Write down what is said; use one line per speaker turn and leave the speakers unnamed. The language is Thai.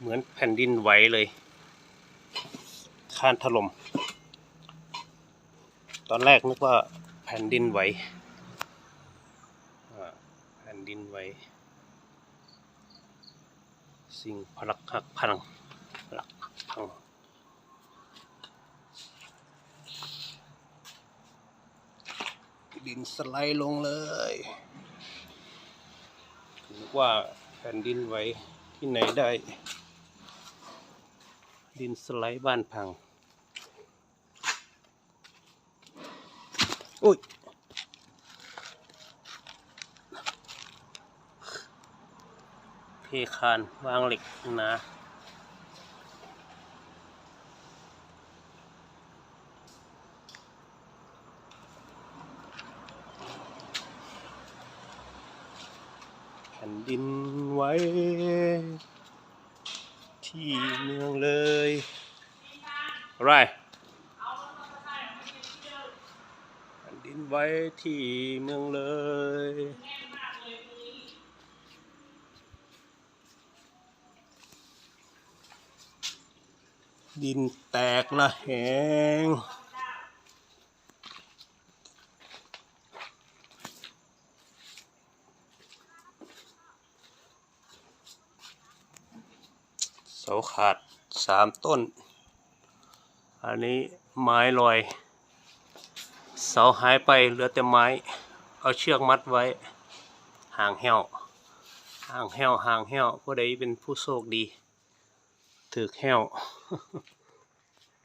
เหมือนแผ่นดินไหวเลยคานถล่ม ตอนแรกนึกว่าแผ่นดินไหวแผ่นดินไหว สิ่งพลักหักพังพลักพังดินสไลด์ลงเลยนึกว่าแผ่นดินไหวที่ไหนได้ ดินสไลด์บ้านพัง อุ้ยเทคานวางเหล็กหนาแผ่นดินไหว ที่เมืองเลยอะไรแผ่นดินไหวที่เมืองเลยดินแตกละแหง เสาขาดสามต้น อันนี้ไม้ลอย เสาหายไปเหลือแต่ไม้ เอาเชือกมัดไว้ ห่างแห้วห่างแห้วห่างแห้วผู้ใดเป็นผู้โชคดี ถือแห้ว